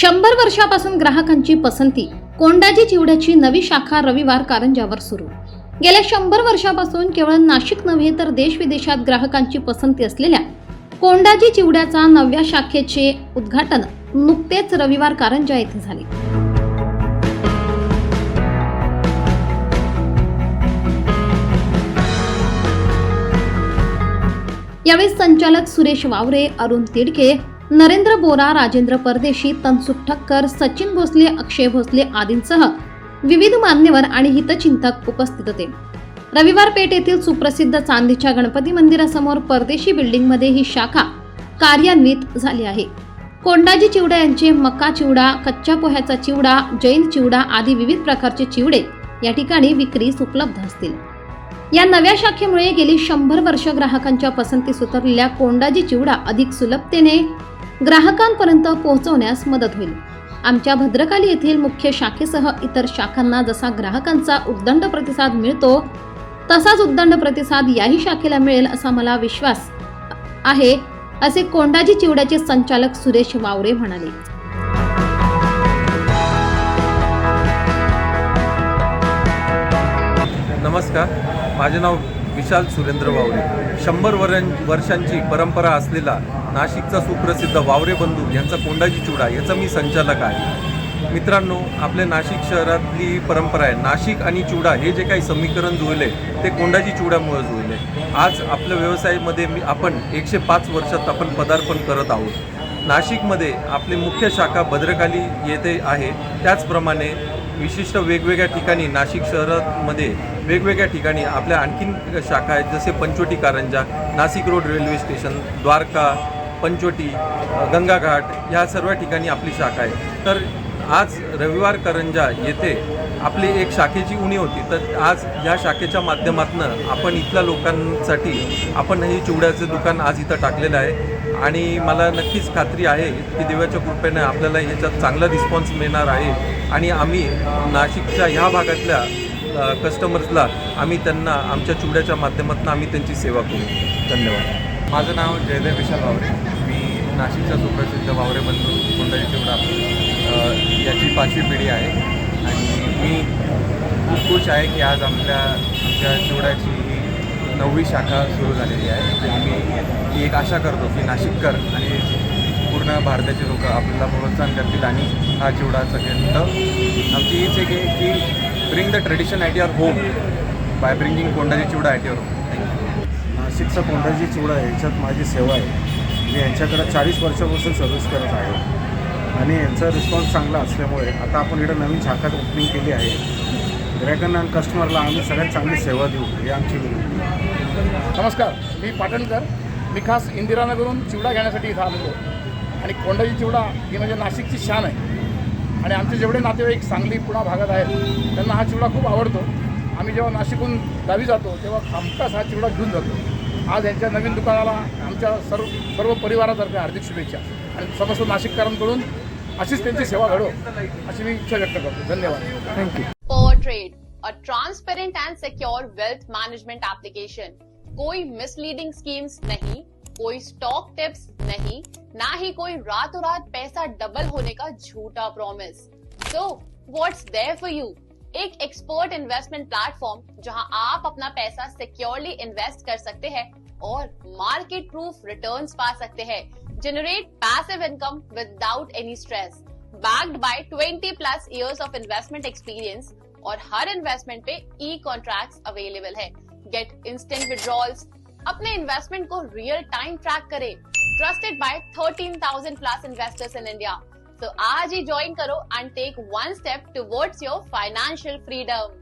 शंभर वर्षापासून ग्राहकांची पसंती कोंडाजी चिवड्याची नवी शाखा रविवार कारंजावर सुरू. गेल्या शंभर वर्षापासून केवळ नाशिक नव्हे तर देश विदेशात ग्राहकांची पसंती असलेल्या कोंडाजी चिवड्याचा नव्या शाखेचे उद्घाटन नुकतेच रविवार कारंजा येथे झाले. यावेळी संचालक सुरेश वावरे अरुण तिडके नरेंद्र बोरा राजेंद्र परदेशी तनसुख ठक्कर सचिन भोसले अक्षय भोसले आदींसह विविध मान्यवर आणि हितचिंतक उपस्थित होते. रविवार पेठ येथील सुप्रसिद्ध चांदीच्या गणपती मंदिरासमोर परदेशी बिल्डिंगमध्ये ही शाखा कार्यान्वित झाली आहे. कोंडाजी चिवडा यांचे मका चिवडा कच्च्या पोह्याचा चिवडा जैन चिवडा आदी विविध प्रकारचे चिवडे या ठिकाणी विक्रीस उपलब्ध असतील. या नव्या शाखेमुळे गेली शंभर वर्ष ग्राहकांच्या पसंतीस उतरलेल्या कोंडाजी चिवडा अधिक सुलभतेने ग्राहकांपर्यंत पोहोचवण्यास मदत होईल. आमच्या भद्रकाली येथील मुख्य शाखेसह इतर शाखांना जसा ग्राहकांचा उद्दंड प्रतिसाद मिळतो तसाच उद्दंड प्रतिसाद याही शाखेला मिळेल असा मला विश्वास आहे असे कोंडाजी चिवड्याचे संचालक सुरेश वावरे म्हणाले. नमस्कार. माझे नाव विशाल सुरेंद्र वावरे. शंभर वर वर्षांची परंपरा असलेला नाशिकचा सुप्रसिद्ध वावरे बंधू यांचा कोंडाजी चुडा याचा मी संचालक आहे. मित्रांनो आपल्या नाशिक शहरातली परंपरा आहे. नाशिक आणि चिवडा हे जे काही समीकरण जुळले ते कोंडाजी चिवड्यामुळे जुळले. आज आपल्या व्यवसायामध्ये मी आपण एकशे पाच वर्षात आपण पदार्पण करत आहोत. नाशिकमध्ये आपली मुख्य शाखा भद्रकाली येथे आहे. त्याचप्रमाणे विशिष्ट वेगवेगळ्या ठिकाणी नाशिक शहरामध्ये वेगवेगळ्या ठिकाणी आपल्या आणखीन शाखा आहेत जसे Panchavati Karanja Nashik road railway station Dwarka Panchavati Gangaghat ह्या सर्व ठिकाणी आपली शाखा आहे. तर आज रविवार करंजा येथे आपली एक शाखेची उणी होती. तर आज या शाखेच्या माध्यमातून आपण इथल्या लोकांसाठी आपण हे चिवड्याचं दुकान आज इथं टाकलेलं आहे. आणि मला नक्कीच खात्री आहे की देवाच्या कृपेने आपल्याला ह्याच्यात चांगला रिस्पॉन्स मिळणार आहे. आणि आम्ही नाशिकच्या ह्या भागातल्या कस्टमर्सला आम्ही त्यांना आमच्या चिवड्याच्या माध्यमातून आम्ही त्यांची सेवा करू. धन्यवाद. माझं नाव जयदेव विशाल वावरे. मी नाशिकचा सुप्रसिद्ध वावरे बंधू कुंडली चिवडा. याची पाचवी पिढी आहे. आणि मी खूप खुश आहे की आज आपल्या आमच्या चिवड्याची ही नववी शाखा सुरू झालेली आहे. आणि मी एक आशा करतो की नाशिककर आणि पूर्ण भारताचे लोक आपल्याला प्रोत्साहन करतील आणि हा चिवडा सगळ्यांत आमची हीच एक आहे की bring the tradition at your home by bringing Kondaji Chivda at your home नाशिकचा कोंढाजी चिवडा आहे याच्यात माझी सेवा आहे. मी यांच्याकडे चाळीस वर्षापासून सर्व्हिस करत आहे. आणि यांचा रिस्पॉन्स चांगला असल्यामुळे आता आपण इकडं नवीन शाखा ओपनिंग केली आहे. ग्राहकांना आणि कस्टमरला आम्ही सगळ्यात चांगली सेवा देऊ ही आमची विनंती नमस्कार मी पाटणकर. मी खास इंदिरानगरून चिवडा घेण्यासाठी इथं आलेलो आणि कोंढाजी चिवडा ही म्हणजे नाशिकची शान आहे. आणि आमचे जेवढे नातेवाईक सांगली पुणा भागात आहेत त्यांना हा चिवडा खूप आवडतो. आम्ही जेव्हा नाशिकहून गावी जातो तेव्हा हमखास हा चिवडा घेऊन जातो. आज यांच्या नवीन दुकानाला आमच्या सर्व सर्व परिवारातर्फे हार्दिक शुभेच्छा. आणि समस्त नाशिककरांकडून अशीच त्यांची सेवा घडो अशी मी इच्छा व्यक्त करतो. धन्यवाद. Per Trade, a transparent and secure wealth management application. कोई misleading schemes नहीं कोई स्टॉक टिप्स नहीं ना ही कोई रातों रात पैसा डबल होने का झूठा promise so what's there for you एक एक्सपर्ट इन्वेस्टमेंट प्लेटफॉर्म जहाँ आप अपना पैसा सिक्योरली इन्वेस्ट कर सकते हैं और मार्केट प्रूफ रिटर्न्स पा सकते हैं। Generate passive income without any stress backed by 20 plus years of investment experience और हर इन्वेस्टमेंट पे ई कॉन्ट्रैक्ट्स अवेलेबल है। गेट इंस्टेंट विड्रॉल्स अपने इन्वेस्टमेंट को रियल टाइम ट्रैक करें। Trusted by 13,000 plus investors in India तो आज ही ज्वाइन करो and take one step towards your financial freedom